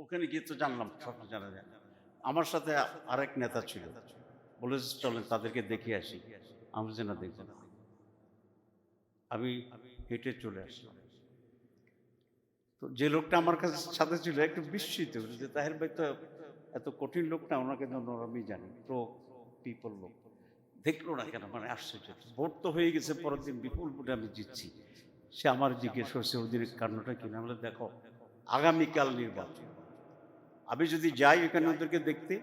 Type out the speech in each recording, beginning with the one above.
ওখানে গিয়ে তো জানলাম সব জানা যায়। আমার সাথে আরেক নেতা ছিল। বলে যে, চলেন তাদেরকে দেখে আসি। আমি যেন দেখব। না আমি হেঁটে চলে আসলাম। তো যে লোকটা আমার কাছে সাথে ছিল একটু বিস্মিত। যে তাহের ভাই তো এত কঠিন লোক না ওনাকে জন্য আমি জানি। প্রো পিপল লোক। দেখল না কেন মানে আশ্চর্য। ভোট তো হয়ে গেছে পরের দিন বিপুল ভোটে আমি জিতছি। সে আমার জিজ্ঞেস করছে ওদিনের কারণটা কি? না বলে দেখো আগামীকাল নির্বাচন। আমি যদি যাই ওখানে ওদেরকে দেখতে,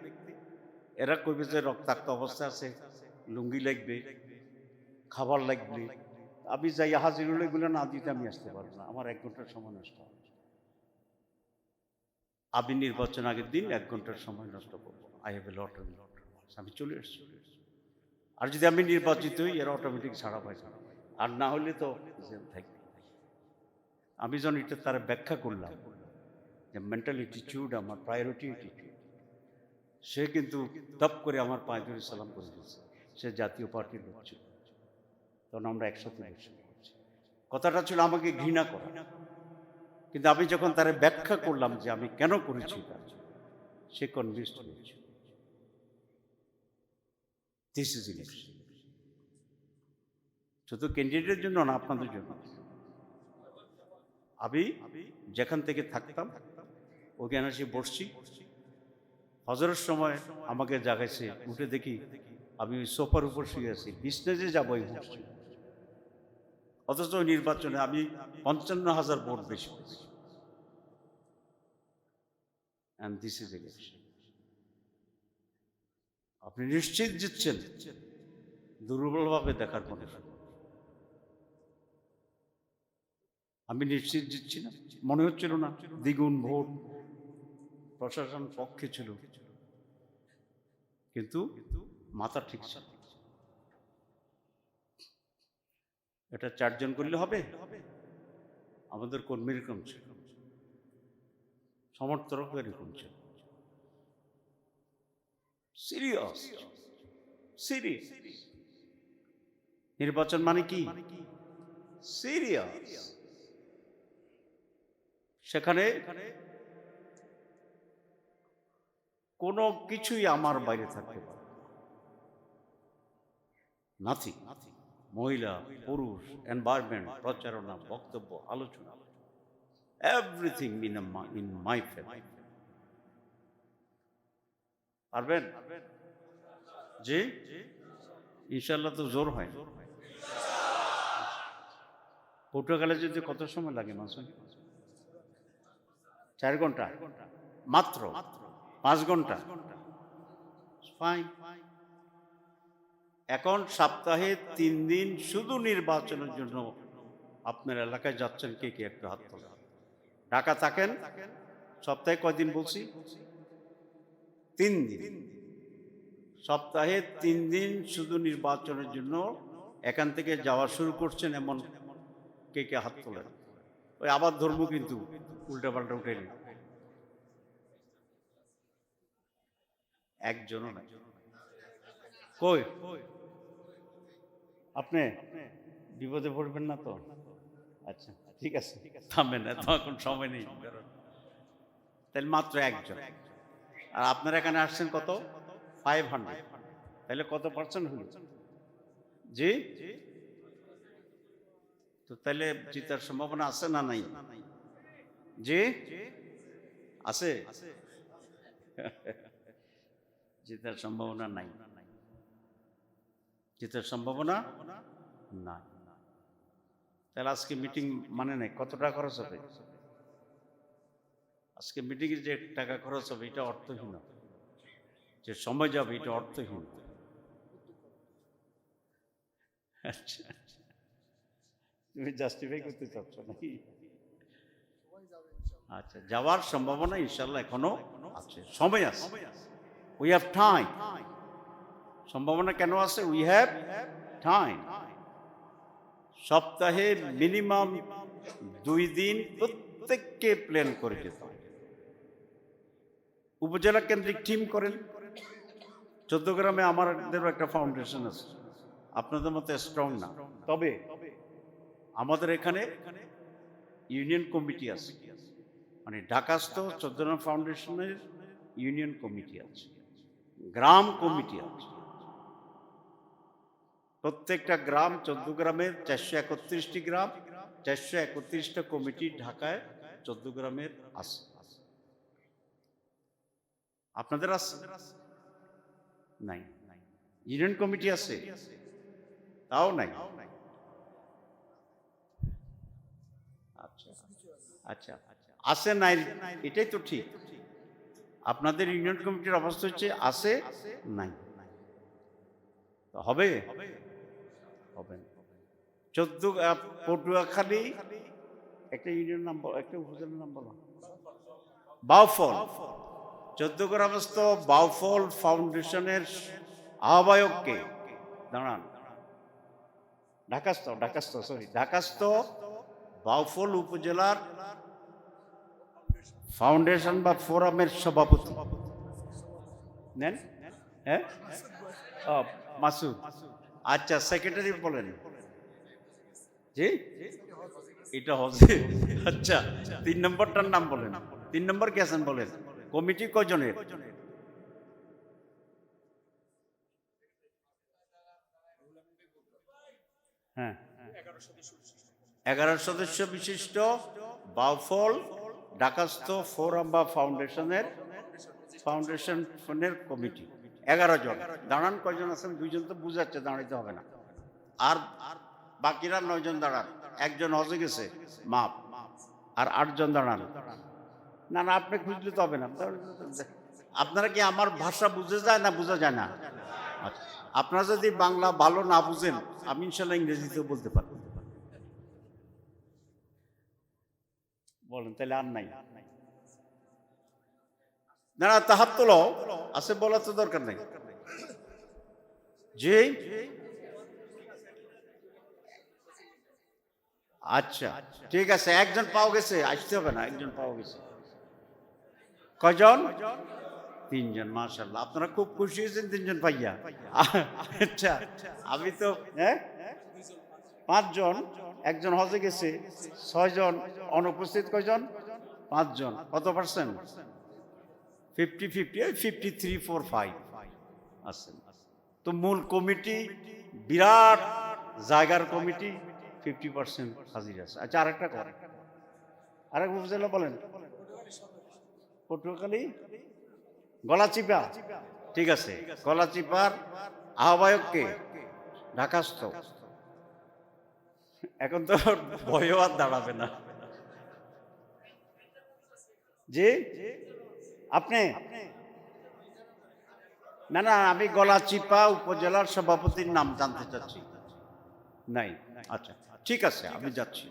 এরা কইবে যে রক্তাক্ত অবস্থা আছে, লুঙ্গি লাগবে, খাবার লাগবে। আমি যাই হাজির হলে এগুলো না দিতে আমি আসতে পারব না, আমার এক ঘণ্টার সময় নষ্ট হবে। আমি নির্বাচন আগের দিন এক ঘণ্টার সময় নষ্ট করব। I have a lot of lot আমি চলে এসছি আর যদি আমি নির্বাচিত হই, এরা অটোমেটিক ছাড়া পাই আর না হলে তো থাকবে। আমি যখন এটা তারা ব্যাখ্যা করলাম যে মেন্টাল অ্যাটিটিউড আমার প্রায়োরিটি অ্যাটিটিউড সে কিন্তু তপ করে আমার পায়ে ধরে সালাম করে দিয়েছে। সে জাতীয় পার্টির লোক ছিল। তখন আমরা একসাথে করছি কথাটা ছিল আমাকে ঘৃণা করা। কিন্তু আমি যখন তারা ব্যাখ্যা করলাম যে আমি কেন করেছি সে কনভিন্সড হয়েছে। দিস ইজ শুধু ক্যান্ডিডেটের জন্য না, আপনাদের জন্য। আমি যেখান থেকে থাকতাম ওখানে এসে বসছি। হজরের সময় আমাকে জাগাইছে, উঠে দেখি আমি ওই সোফার উপর শুয়ে আছি বিজনেসে যাব এই বসছি। অথচ নির্বাচনে আমি পঞ্চান্ন হাজার ভোট বেশি অ্যান্ড দিস ইজ আপনি নিশ্চিত জিতছেন, দুর্বলভাবে দেখার কোনো আমি নিশ্চিত জিতছি না, মনে হচ্ছিল না দ্বিগুণ ভোট প্রশাসন পক্ষে ছিল। কিন্তু মাথা ঠিক এটা চারজন করলে হবে? আমাদের কর্মীর এরকম ছিল। সমর্থক এরকম ছিল। সিরিয়াস। সিরিয়াস। নির্বাচন মানে কি? সিরিয়াস। সেখানে কোনো কিছুই আমার বাইরে থাকতে পারে নাথিং মহিলা, পুরুষ এনভায়রনমেন্ট প্রচারণা, বক্তব্য, আলোচনা everything in in my favour পারবেন? জি? ইনশাল্লাহ তো জোর হয়। পর্তুগালে যদি কত সময় লাগে মাসে চার ঘণ্টা। মাত্র মাত্র? পাঁচ ঘণ্টা। ফাইন এখন সপ্তাহে তিন দিন শুধু নির্বাচনের জন্য আপনার এলাকায় যাচ্ছেন কে কে একটু হাত তোলা ঢাকা থাকেন, সপ্তাহে কয়দিন বলছি? তিন দিন। সপ্তাহে তিন দিন শুধু নির্বাচনের জন্য এখান থেকে যাওয়া শুরু করছেন এমন কে কে হাত তোলেন? ওই আবার ধর্ম কিন্তু উল্টা পাল্টা উঠে নিন। একজনও নাই। কই? আপনি? বিপদে পড়বেন না তো? আচ্ছা ঠিক আছে। থামবেন না তো এখন সময় নেই। তাহলে মাত্র একজন। আর আপনারা এখানে আসছেন কত? ফাইভ হান্ড্রেড তাহলে কত পার্সেন্ট হলো? জি? তো তাহলে জিতার সম্ভাবনা আছে না নাই? জি? আছে? জিতার সম্ভাবনা নাই। জিতার সম্ভাবনা নাই। তাহলে আজকে মিটিং মানে নাই? কত টাকা খরচ হবে? আজকে মিটিংয়ে যে টাকা খরচ হবে, এটা অর্থহীন। যে সময় যাবে, এটা অর্থহীন। আচ্ছা তুমি জাস্টিফাই করতে চাচ্ছ নাকি? আচ্ছা যাওয়ার সম্ভাবনা ইনশাল্লাহ এখনও আছে। সময় আছে। উই হ্যাভ টাইম সম্ভাবনা কেন আছে? উই হ্যাভ টাইম সপ্তাহে মিনিমাম দুই দিন প্রত্যেককে প্ল্যান করে যেতে উপজেলা কেন্দ্রিক টিম করেন। চোদ্দগ্রামে আমাদেরও একটা ফাউন্ডেশন আছে। আপনাদের মতো স্ট্রং না? তবে আমাদের এখানে ইউনিয়ন কমিটি আছে। মানে ঢাকাস্থ চোদ্দনা ফাউন্ডেশনের ইউনিয়ন কমিটি আছে। গ্রাম কমিটি আছে। প্রত্যেকটা গ্রাম চোদ্দ গ্রামের চারশো একত্রিশটি গ্রাম, চারশো একত্রিশটা কমিটি ঢাকায় চোদ্দ গ্রামের আছে। আপনাদের আছে? নাই। ইউনিয়ন কমিটি আছে? তাও নাই? আচ্ছা আচ্ছা। আছে নাই? এটাই তো ঠিক। আপনাদের ইউনিয়ন কমিটির অবস্থা হচ্ছে আছে নাই। হবে? হবে। চোদ্দ পটুয়াখালী একটা ইউনিয়ন নাম একটা উপজেলার নাম বলো বাউফল। চোদ্দ গ্রামস্থ বাউফল ফাউন্ডেশনের আহ্বায়ককে। দাঁড়ান। ঢাকাস্থ ঢাকাস্থ সরি ঢাকাস্থ বাউফল উপজেলার ফাউন্ডেশন বা ফোরামের সভাপতি। নেন হ্যাঁ? মাসুদ। আচ্ছা সেক্রেটারি বলেন। জি? এটা হবে আচ্ছা তিন নম্বরটার নাম বলেন। তিন নম্বর কে আছেন বলেন? কমিটি কজনের? হ্যাঁ। এগারো সদস্য বিশিষ্ট। বাউফল ঢাকাস্থ ফোরাম বা ফাউন্ডেশনের ফাউন্ডেশনের কমিটি, এগারো জন। দাঁড়ান, কয়জন আছেন? দুইজন তো বুঝাচ্ছে, দাঁড়াইতে হবে না। আর বাকিরা নয়জন দাঁড়ান। একজন হজে গেছে, মাপ। আর আটজন দাঁড়ান। না না, আপনি খুঁজলে তো হবে না। আপনারা কি আমার ভাষা বুঝে যায় না বোঝা যায় না? আচ্ছা আপনারা যদি বাংলা ভালো না বুঝেন, আমি ইনশাল্লাহ ইংরেজিতেও বলতে পারব। বলেন তাহলে আর নাই না না তাহার তো লও আছে বলা তো দরকার নাই জি আচ্ছা ঠিক আছে একজন পাও গেছে আসতে হবে না একজন পাও গেছে কজন তিনজন মাশাল্লাহ আপনারা খুব খুশি হয়েছেন তিনজন পাইয়া আচ্ছা আমি তো হ্যাঁ পাঁচজন একজন হজে গেছে ছয়জন অনুপস্থিত কয়জন? পাঁচজন। কত percent fifty fifty fifty three four five আছেন তো মূল কমিটি বিরাট জায়গার কমিটি ফিফটি পার্সেন্ট হাজির আছে। আচ্ছা আরেকটা কর আরেক উপজেলা বলেন। পটুয়াখালী? গলাচিপা। ঠিক আছে। গলাচিপার আহ্বায়ককে ঢাকাস্থ এখন তো ভয়ও আর দাঁড়াবে না। জি? আপনি? না না আমি গলাচিপা উপজেলার সভাপতির নাম জানতে চাচ্ছি। নাই। আচ্ছা ঠিক আছে আমি যাচ্ছি।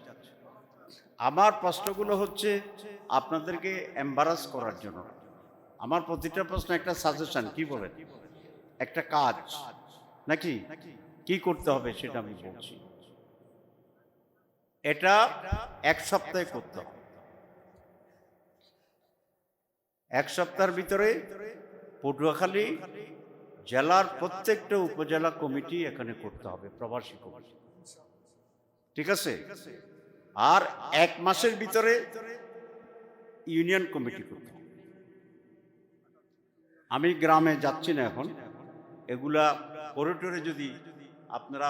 আমার প্রশ্নগুলো হচ্ছে আপনাদেরকে এম্বারাস করার জন্য। আমার প্রতিটা প্রশ্ন একটা সাজেশন কি বলেন? একটা কাজ। নাকি? কি করতে হবে সেটা আমি বলছি। এটা এক সপ্তাহে করতে হবে। এক সপ্তাহের ভিতরে পটুয়াখালী জেলার প্রত্যেকটা উপজেলা কমিটি এখানে করতে হবে, প্রবাসী কমিটি। ঠিক আছে? আর এক মাসের ভিতরে ইউনিয়ন কমিটি করতে হবে। আমি গ্রামে যাচ্ছি না এখন। এগুলা করিডোরে যদি আপনারা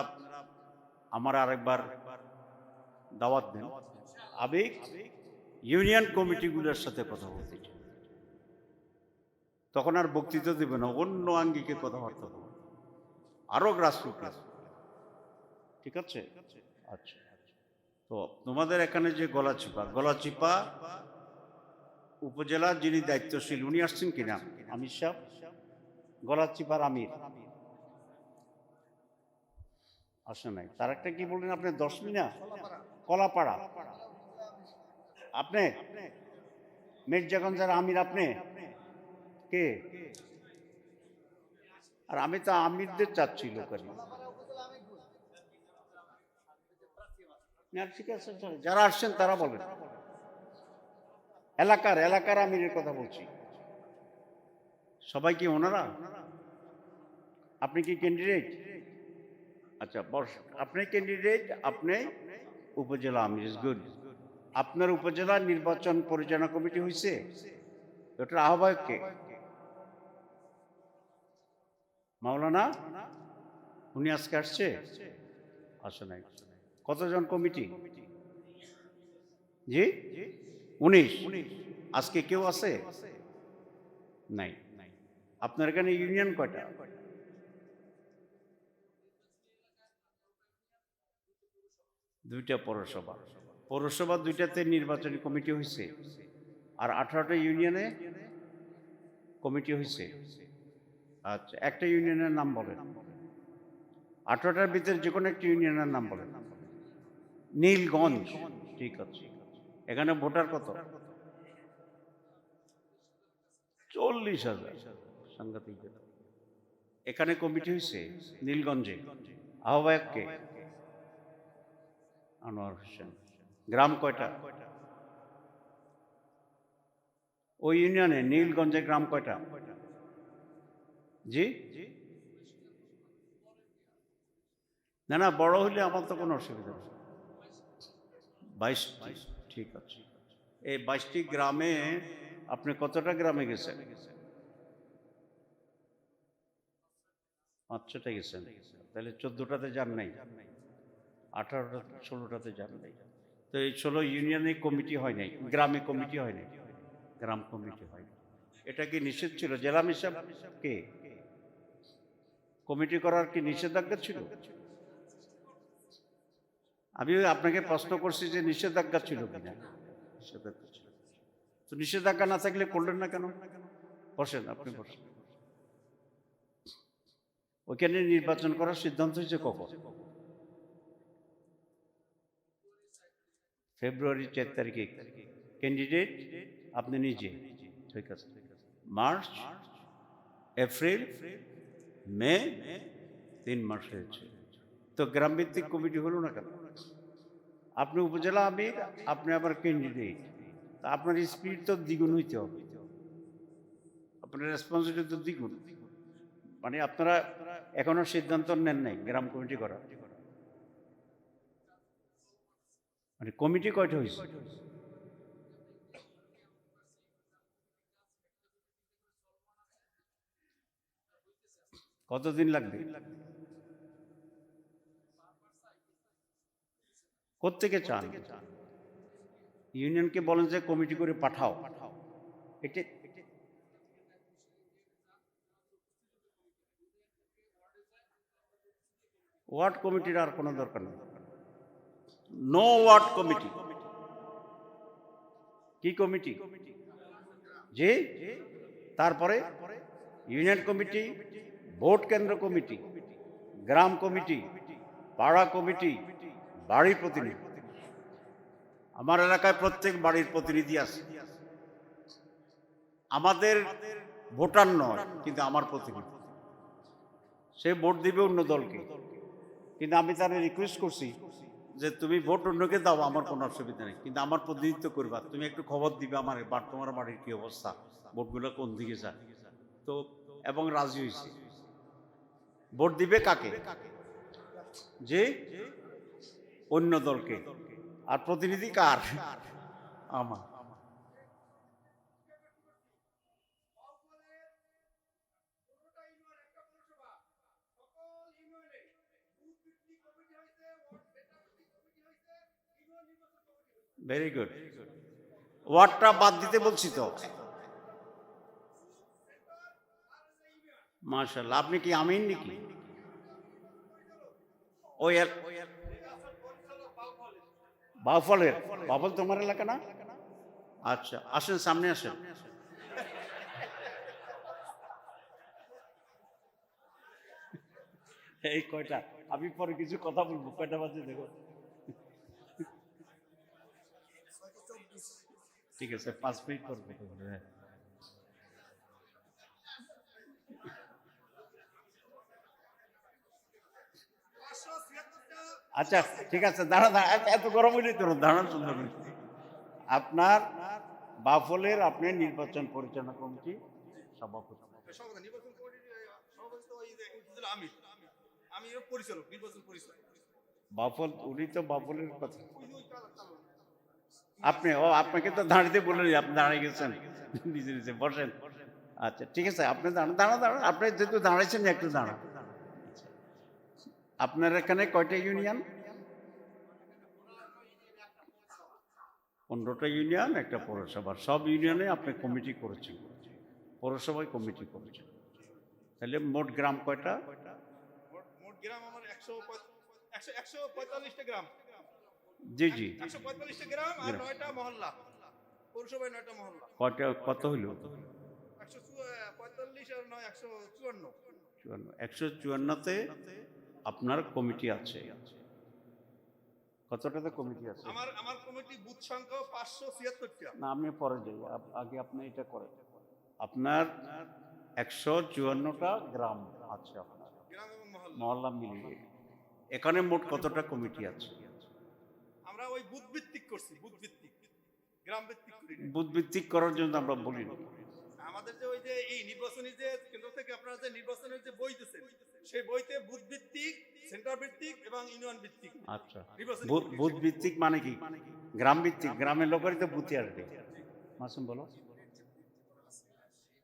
আমার আরেকবার দাওয়াত দেন। আমি ইউনিয়ন কমিটিগুলোর সাথে কথা বলতে তখন আর বক্তৃতা দেবে না, অন্য আঙ্গিকে কথাবার্তা বলবে আরও গ্রাসরুট ঠিক আছে? আচ্ছা। তো তোমাদের এখানে যে গলাচিপা গলাচিপা উপজেলা যিনি দায়িত্বশীল, উনি আসছেন কিনা? আমির সাহ গলাচিপার আমির। আসে নাই। তার একটা কি বললেন আপনি, দশ মিনা কলাপাড়া। আপনি? মির্জাগঞ্জের আমির আপনি? কে? আর আমি তো আমিরদের চাচ্ছি লোকালি। ঠিক আছে যারা আসছেন তারা বলেন। এলাকার এলাকার আমিরের কথা বলছি। সবাই কি ওনারা? আপনি কি ক্যান্ডিডেট আচ্ছা আপনি ক্যান্ডিডেট আপনি উপজেলা আমির ইজ গুড। আপনার উপজেলা নির্বাচন পরিচালনা কমিটি হয়েছে ওটার আহ্বায়ক কে? মাওলানা? উনি আজকে আসছে? আসে নাই। কতজন কমিটি? জি? উনিশ। আজকে কেউ আছে? নাই। আপনার এখানে ইউনিয়ন কয়টা? দুইটা পৌরসভা। পৌরসভা দুইটাতে নির্বাচনী কমিটি হয়েছে আর আঠারোটা ইউনিয়নে কমিটি হয়েছে আচ্ছা একটা ইউনিয়নের নাম বলেন। আঠারোটার ভিতরে যে কোনো একটা ইউনিয়নের নাম বলেন। নীলগঞ্জ। ঠিক আছে। এখানে ভোটার কত? চল্লিশ হাজার সাংঘাতিক এখানে কমিটি হয়েছে নীলগঞ্জে। আহ্বায়ককে? আনোয়ার হোসেন। গ্রাম কয়টা? ওই ইউনিয়নে নীলগঞ্জে গ্রাম কয়টা? জি? না না বড় হইলে আমার তো কোনো অসুবিধা নেই। বাইশটি ঠিক আছে। এই বাইশটি গ্রামে আপনি কতটা গ্রামে গেছেন? পাঁচশোটা গেছেন। তাহলে চোদ্দটাতে যান নাই। আঠারোটা, ষোলোটাতে যান নাই। তো এই ষোলো ইউনিয়নে কমিটি হয় নাই, গ্রামে কমিটি হয় নাই? গ্রাম কমিটি হয় এটা কি নিষেধ ছিল? জেলা মিসাব কে? কমিটি করার কি নিষেধাজ্ঞা ছিল? আমি আপনাকে প্রশ্ন করছি যে নিষেধাজ্ঞা ছিল কিনা নিষেধাজ্ঞা ছিল। তো নিষেধাজ্ঞা না থাকলে করলেন না কেন? বসেন, আপনি বসেন। ওইখানে নির্বাচন করার সিদ্ধান্ত হয়েছে কখন? ফেব্রুয়ারি চার তারিখে। ক্যান্ডিডেট আপনি নিজে। ঠিক আছে। মার্চ, এপ্রিল, মে, তিন মাস হয়েছে। তো গ্রামভিত্তিক কমিটি হলো না কেন? আপনি উপজেলা আমির, আপনি আবার ক্যান্ডিডেট তা আপনার স্পিড তো দ্বিগুণ হইতে হবে। আপনার রেসপন্সিবিলিটি তো দ্বিগুণ। মানে আপনারা এখনও সিদ্ধান্ত নেন নাই গ্রাম কমিটি করা মানে কমিটি কয়টা হয়েছে। কতদিন লাগবে? কোথেকে চান? ইউনিয়নকে বলেন যে কমিটি করে পাঠাও। এটা ওয়ার্ড কমিটির আর কোনো দরকার নেই। নো ওয়ার্ড কমিটি কি কমিটি জি? তারপরে ইউনিয়ন কমিটি ভোট কেন্দ্র কমিটি গ্রাম কমিটি পাড়া কমিটি বাড়ি প্রতিনিধি। আমার এলাকায় প্রত্যেক বাড়ির প্রতিনিধি আছে। আমাদের ভোটার নয়, কিন্তু আমার প্রতিনিধি। সে ভোট দিবে অন্য দলকে। কিন্তু আমি তারা রিকোয়েস্ট করছি যে তুমি ভোট অন্যকে দাও, আমার কোনো অসুবিধা নেই। কিন্তু আমার প্রতিনিধিত্ব করবা, তুমি একটু খবর দিবে আমার বা তোমার বাড়ির কী অবস্থা, ভোটগুলো কোন দিকে যায়। তো, এবং রাজি হয়েছে। ভোট দিবে কাকে? যে অন্য দলকে। আর প্রতিনিধি কার? আমার। ভেরি গুড ওয়ার্ডটা বাদ দিতে বলছি তো? মার্শাল্লাহ আপনি কি আমিন নাকি? ওই বাউফলের? বাউফল তোমার এলাকা না? আচ্ছা আসেন, সামনে আসেন। এই কয়টা? আমি পরে কিছু কথা বলব, কয়টা বাজে দেখো। ঠিক আছে পাঁচ মিনিট করব হ্যাঁ। আচ্ছা ঠিক আছে দাঁড়া দাঁড়া এত- গরম হইলে তো দাঁড়ান সুন্দর আপনার বাফলের আপনি নির্বাচন পরিচালনা কমিটি সভাপতি। বাফল উনি তো বাফলের কথা ওই যে ওই চালক চালক আপনি, ও, আপনাকে তো দাঁড়িয়ে বললেন আপনি দাঁড়িয়ে গেছেন। নিজে নিজে, বসেন। আচ্ছা ঠিক আছে, আপনি দাঁড়ান দাঁড়ান দাঁড়ান, আপনি যেহেতু দাঁড়াইছেন, একটু দাঁড়ান। আপনার এখানে কয়টা ইউনিয়ন? পনেরোটা ইউনিয়ন, একটা পৌরসভা। সব ইউনিয়নে আপনি কমিটি করেছেন। পৌরসভায় কমিটি করেছেন। তাহলে মোট গ্রাম কয়টা? মোট- গ্রাম আমার একশো একশো পঁয়তাল্লিশটা গ্রাম। জি জি। গ্রাম আর নয়টা মহল্লা। পৌরসভায় নয়টা মহল্লা। কয়টা কত হইল? একশো পঁয়তাল্লিশ আর নয় একশো চুয়ান্ন। চুয়ান্ন। একশো চুয়ান্নতে আপনার কমিটি আছে। কতটাতে কমিটি আছে? আমার আমার কমিটি বুথ সংখ্যা পাঁচশো ছিয়াত্তরটা। না আমি পরে যাই। আগে আপনি এটা করেন। আপনার একশো চুয়ান্নটা গ্রাম আছে আপনার। মহল্লা। মহল্লা মিলিয়ে। এখানে মোট কতটা কমিটি আছে? আমরা ওই করছি বুথ ভিত্তিক গ্রাম ভিত্তিক করি করার জন্য আমরা বলি আমাদের যে ওই যে এই নির্বাচনী যে কেন্দ্র থেকে আপনারা যে নির্বাচনের যে বই দিচ্ছেন সেই বইতে বুথ ভিত্তিক সেন্টার ভিত্তিক এবং ইউনিয়ন ভিত্তিক আচ্ছা বুথ ভিত্তিক মানে কি? গ্রাম ভিত্তিক গ্রামের লোকেরই তো বুথে আসবে মাসুম বলো।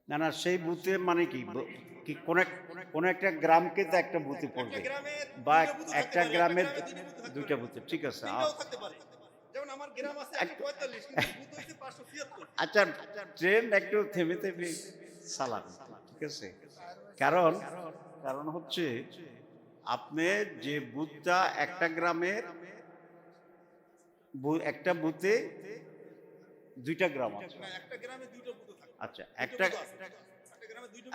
না না সেই বুথে মানে কি? কি কোন কোন একটা গ্রামকে তো একটা বুথে পড়বে বা একটা গ্রামের গ্রামে দুইটা। বুথে ঠিক আছে আচ্ছা ট্রেন একটু থেমে থেমে চালান ঠিক আছে। কারণ কারণ হচ্ছে আপনি যে বুথটা একটা গ্রামের একটা বুথে দুইটা গ্রাম আছে। আচ্ছা একটা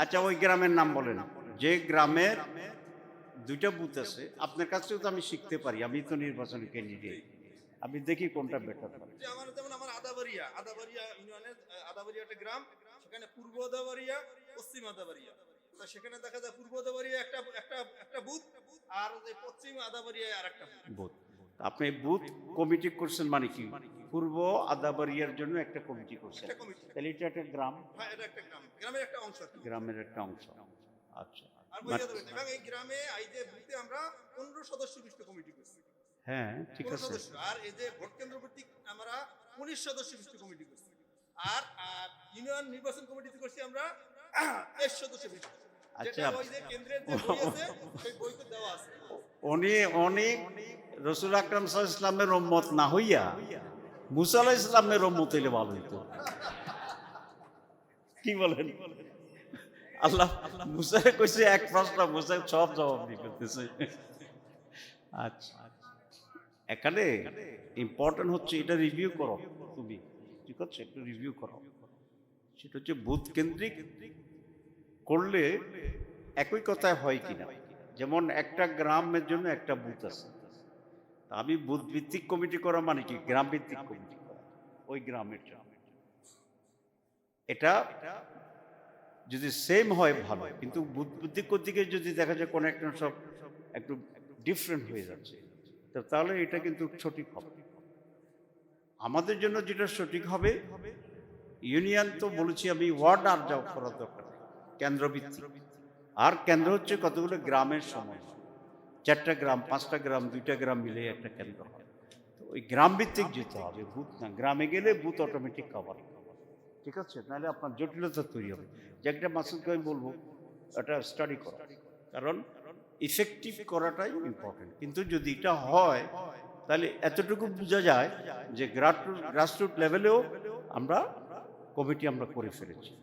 আচ্ছা ওই গ্রামের নাম বলেন। যে গ্রামের দুইটা বুথ আছে আপনার কাছ থেকেও তো আমি শিখতে পারি আমি তো নির্বাচনী ক্যান্ডিডেট আমি দেখি কোনটা বেটার আমার যেমন আমার আদাবাড়িয়া আদাবাড়িয়া ইউনিয়নের আদাবাড়িয়া একটা গ্রাম সেখানে পূর্ব আদাবাড়িয়া পশ্চিম আদাবাড়িয়া। তো সেখানে দেখা যায় পূর্ব আদাবাড়িয়া একটা একটা একটা বুথ আর পশ্চিম আদাবাড়িয়া আর একটা বুথ। আপনি বুথ কমিটি করছেন মানে কি? পূর্ব আদাবাড়িয়ার জন্য একটা কমিটি করছে। তাহলে এটা একটা গ্রাম। হ্যাঁ এটা একটা গ্রাম। গ্রামের একটা অংশ গ্রামের একটা অংশ। আচ্ছা। এই গ্রামে আমরা পনেরো সদস্য বিশিষ্ট কমিটি করছি। হ্যাঁ ঠিক আছে। সদস্য। আর এই যে ভোট কেন্দ্র ভিত্তিক আমরা উনিশ সদস্য বিশিষ্ট কমিটি করছি। আর ইউনিয়ন নির্বাচন কমিটিতে করছি আমরা তেইশ সদস্য বিশিষ্ট। যেটা আচ্ছা। উনি উনি রসুল আকরাম ইসলামের উম্মত না হইয়া মুসা ইসলামের ভালো হইতো। কি বলেন? আল্লাহ কইছে, এক প্রশ্ন সব জবাব আচ্ছা। এখানে ইম্পর্টেন্ট হচ্ছে এটা রিভিউ করো তুমি। ঠিক আছে? একটু রিভিউ করো। সেটা হচ্ছে বুথ কেন্দ্রিক করলে একই কথায় হয় কিনা? যেমন একটা গ্রামের জন্য একটা বুথ আছে। আমি বুথ ভিত্তিক কমিটি করা মানে কি? গ্রাম ভিত্তিক কমিটি ওই গ্রামের এটা যদি সেম হয়, ভালো। কিন্তু ভিত্তিক দিকে যদি দেখা যায় কোনো একটা সব একটু ডিফারেন্ট হয়ে যাচ্ছে তাহলে এটা কিন্তু সঠিক হবে। আমাদের জন্য যেটা সঠিক হবে ইউনিয়ন তো বলেছি আমি ওয়ার্ড আর যাও করা দরকার। কেন্দ্রভিত্তিক। আর কেন্দ্র হচ্ছে কতগুলো? গ্রামের সময়। চারটা গ্রাম পাঁচটা গ্রাম দুইটা গ্রাম মিলে একটা কেন্দ্র হয়। তো ওই গ্রাম ভিত্তিক যেতে হবে বুথ না গ্রামে গেলে বুথ অটোমেটিক কভার ঠিক আছে? নাহলে আপনার জটিলতা তৈরি হবে। যে একটা মাসুদকে আমি বলব এটা স্টাডি করো। কারণ ইফেক্টিভ করাটাই ইম্পর্টেন্ট কিন্তু যদি এটা হয় তাহলে এতটুকু বোঝা যায় যে গ্রাসরুট গ্রাসরুট লেভেলেও আমরা কমিটি আমরা করে ফেলেছি।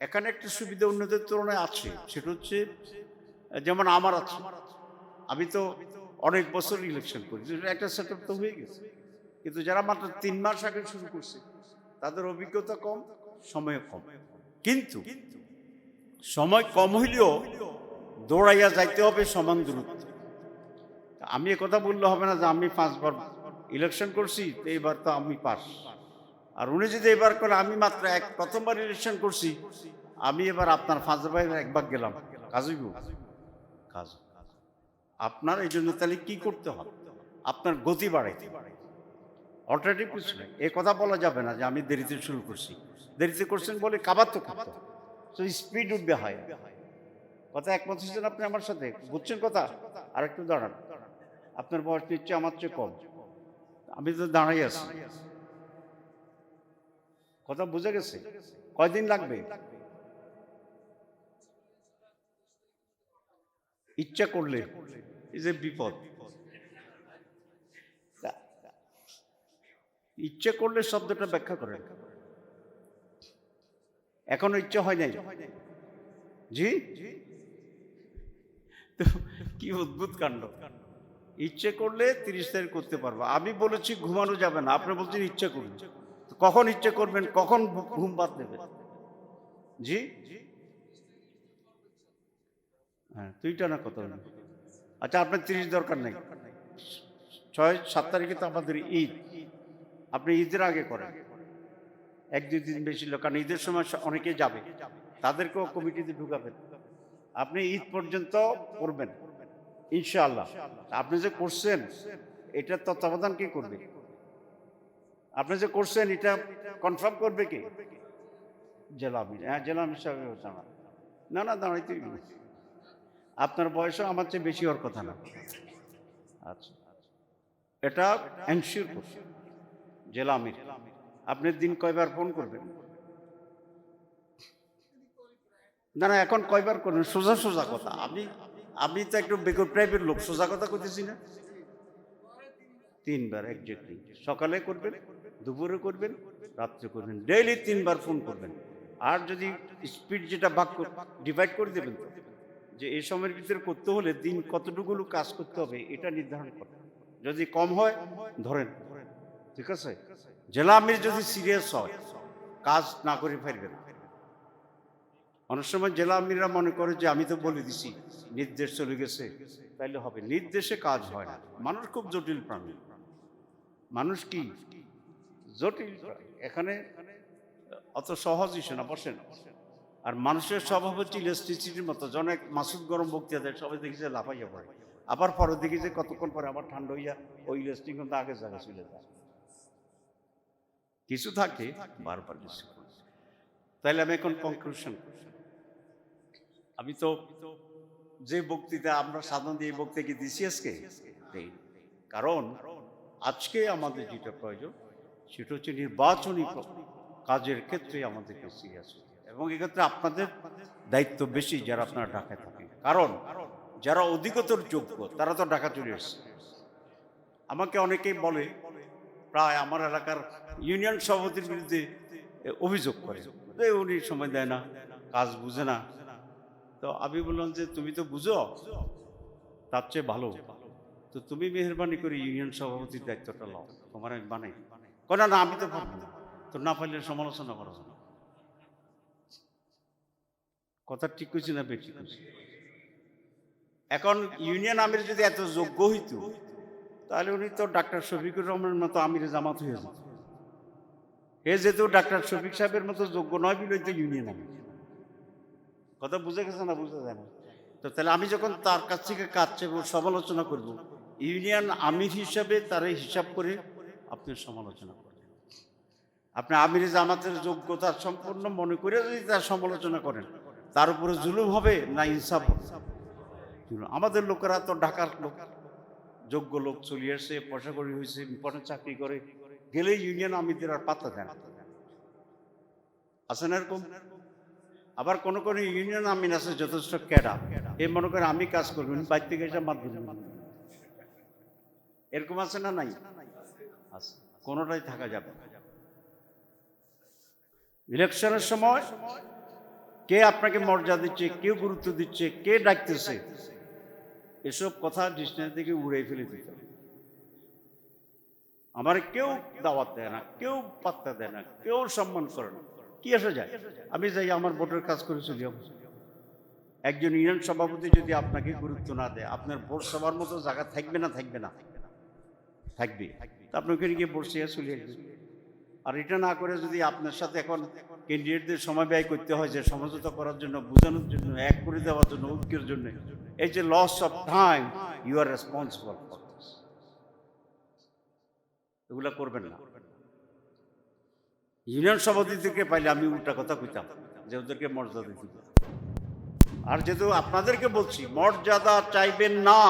এখানে একটা সুবিধা অন্যদের তুলনায় আছে সেটা হচ্ছে যেমন আমার আছে। আমি তো অনেক বছর ইলেকশন করি। একটা সেট তো হয়ে গেছে। কিন্তু যারা মাত্র তিন মাস আগে শুরু করছে, তাদের অভিজ্ঞতা কম সময় কম। কিন্তু সময় কম হইলেও দৌড়াইয়া যাইতে হবে সমান দূরত্ব। আমি কথা বললে হবে না যে আমি পাঁচবার ইলেকশন করছি, তো এইবার তো আমি পাস। আর উনি যদি এবার করে আমি মাত্র এক প্রথমবার ইলেকশন করছি, আমি এবার আপনার পাঁচ ভাই একবার গেলাম। কাজইব কাজ আপনার এই জন্য তাহলে কি করতে হবে? আপনার গতি বাড়াইতে অল্টারনেটিভ কিছু নেই। এ কথা বলা যাবে না যে আমি দেরিতে শুরু করছি। দেরিতে করছেন বলে কাবার তো করতে তো স্পিড উঠবে হয় কথা একমত হচ্ছেন আপনি আমার সাথে? বুঝছেন কথা? আর একটু দাঁড়ান। আপনার বয়স নিচ্ছে আমার চেয়ে কম। আমি তো দাঁড়াই আছি। কথা বুঝে গেছে? কয়দিন লাগবে? ইচ্ছা করলে এই যে বিপদ. ইচ্ছে করলে শব্দটা ব্যাখ্যা করেন। এখনও ইচ্ছে হয় নাই? জি? তো কি অদ্ভুত কাণ্ড। ইচ্ছে করলে তিরিশ তারিখ করতে পারব। আমি বলেছি ঘুমানো যাবে না আপনি বলছেন ইচ্ছে করুন। তো কখন ইচ্ছে করবেন? কখন ঘুম বাদ দেবেন জি? হ্যাঁ তুইটা না কত? আচ্ছা আপনার তিরিশ দরকার নেই। ছয় সাত তারিখে তো আমাদের ঈদ। আপনি ঈদের আগে করেন। এক দুই দিন বেশি লোক কারণ ঈদের সময় অনেকে যাবে। তাদেরকেও কমিটিতে ঢুকাবেন। আপনি ঈদ পর্যন্ত করবেন। ইনশাআল্লাহ। আপনি যে করছেন এটা তত্ত্বাবধান কে করবে? আপনি যে করছেন এটা কনফার্ম করবে কে? জেলা হ্যাঁ জেলা আমির না না দাঁড়াইতেই না। আপনার বয়সও আমার চেয়ে বেশি হওয়ার কথা না। আচ্ছা। এটা জেলা আমির। আপনি দিন কয়বার ফোন করবেন? না না, এখন কয়বার করবেন? সোজা সোজা কথা। আমি আমি তো একটু বেকর টাইপের লোক, সোজা কথা কইতেছি না? তিনবার একজাক্টলি সকালে করবেন, দুপুরে করবেন, রাত্রে করবেন। ডেইলি তিনবার ফোন করবেন। আর যদি স্পিড যেটা ভাগ ডিভাইড করে দেবেন তো? যে এই সময়ের ভিতরে করতে হলে দিন কতটুকু কাজ করতে হবে, এটা নির্ধারণ করেন যদি কম হয়, ধরেন, ঠিক আছে? জেলা আমির যদি সিরিয়াস হয়, কাজ না করে ফেলবেন অনেক সময় জেলা আমিররা মনে করে যে, আমি তো বলে দিছি, নির্দেশ চলে গেছে। তাইলে হবে। নির্দেশে কাজ হয় না। মানুষ খুব জটিল প্রাণী। মানুষ কি? জটিল। এখানে অত সহজ ইস্যু না বসেন। আর মানুষের স্বভাব হচ্ছে ইলেকট্রিসিটির মতো। জনেক মাসুদ গরম বক্তৃতা দেয় সবাই দেখি যে লাফাইয়া পড়ে। আবার পরে দেখি যে কতক্ষণ পরে আবার ঠান্ডা হইয়া ওই ইলেকট্রিক কিন্তু আগে জায়গা চলে যায়। কিছু থাকে, বারবার কিছু তাহলে আমি এখন কনক্লুশন আমি তো যে বক্তৃতা আমরা সাধারণত এই বক্তৃতা দিছি আজকে, দেই। কারণ আজকে আমাদের যেটা প্রয়োজন, সেটা হচ্ছে নির্বাচনী কাজের ক্ষেত্রে আমাদেরকে সিরিয়াস এবং এক্ষেত্রে আপনাদের দায়িত্ব বেশি যারা আপনারা ঢাকায় থাকেন। কারণ যারা অধিকতর যোগ্য, তারা তো ঢাকা চলে এসছে। আমাকে অনেকেই বলে, প্রায় আমার এলাকার ইউনিয়ন সভাপতির বিরুদ্ধে অভিযোগ করে। যে উনি সময় দেয় না, কাজ বুঝে না। তো আমি বললাম যে, তুমি তো বুঝো, তার চেয়ে ভালো। তো তুমি মেহরবানি করে ইউনিয়ন সভাপতির দায়িত্বটা লও তোমার আমি বানাই। কয়, না না, আমি তো পারব তো না পারলে সমালোচনা করা যাবে কথা ঠিক কইছি না বেঠিক কইছি এখন ইউনিয়ন আমির যদি এত যোগ্য হইত, তাহলে উনি তো ডাক্তার শফিকুর রহমানের মতো আমির জামাত হয়ে যেত। এ যেহেতু ডাক্তার শফিক সাহেবের মতো যোগ্য নয় বিলই তো ইউনিয়ন আমির। কথা বুঝে গেছে না বুঝতে যায় না? তো তাহলে আমি যখন তার কাছ থেকে কাজ চাইব, সমালোচনা করব, ইউনিয়ন আমির হিসাবে তার হিসাব করে আপনি সমালোচনা করবেন আপনি আমির জামাতের যোগ্যতা সম্পূর্ণ মনে করে যদি তার সমালোচনা করেন তার উপরে জুলুম হবে না ইনসাফ হবে? আমাদের লোকেরা তো ঢাকার লোক, যোগ্য লোক চলে আসে পয়সা করি হয়েছে ইম্পর্টেন্ট চাকরি করে গেলে ইউনিয়ন আমিরদের আর পাত্তা দেন আছে না এরকম? আবার কোন কোনো ইউনিয়ন আমিন আছে, যথেষ্ট ক্যাডা এ মনে করে আমি কাজ করব বাইর থেকে এসে মাত এরকম আছে না নাই? আছে। কোনোটাই থাকা যাবে। ইলেকশনের সময় কে আপনাকে মর্যাদা দিচ্ছে, কে গুরুত্ব দিচ্ছে, কে ডাকতেছে, এসব কথা ডিকশনারি থেকে উড়ে ফেলে দিতে আমার কেউ দাওয়াত দেয় না, কেউ পাত্তা দেয় না, কেউ সম্মান করে না। কি আসা যায়? আমি যাই, আমার ভোটের কাজ করে চলি। একজন ইউনিয়ন সভাপতি যদি আপনাকে গুরুত্ব না দেয়, আপনার ভোট সবার মতো জায়গা থাকবে না থাকবে না। থাকবে। আপনি ওখানে গিয়ে বসে চলে আসবেন। আর এটা না করে যদি আপনার সাথে এখন ক্যান্ডিডেটদের সময় ব্যয় করতে হয় যে সমঝোতা করার জন্য, বোঝানোর জন্য, এক করে দেওয়ার জন্য, ঐক্যের জন্য। এই যে loss of time you are responsible for এগুলা করবেন না। ইউনিয়ন সভাপতি থেকে পাইলে আমি উল্টা কথা কইতাম, যে ওদেরকে মর্যাদা দিতে আর যেহেতু আপনাদেরকে বলছি, মর্যাদা চাইবেন না।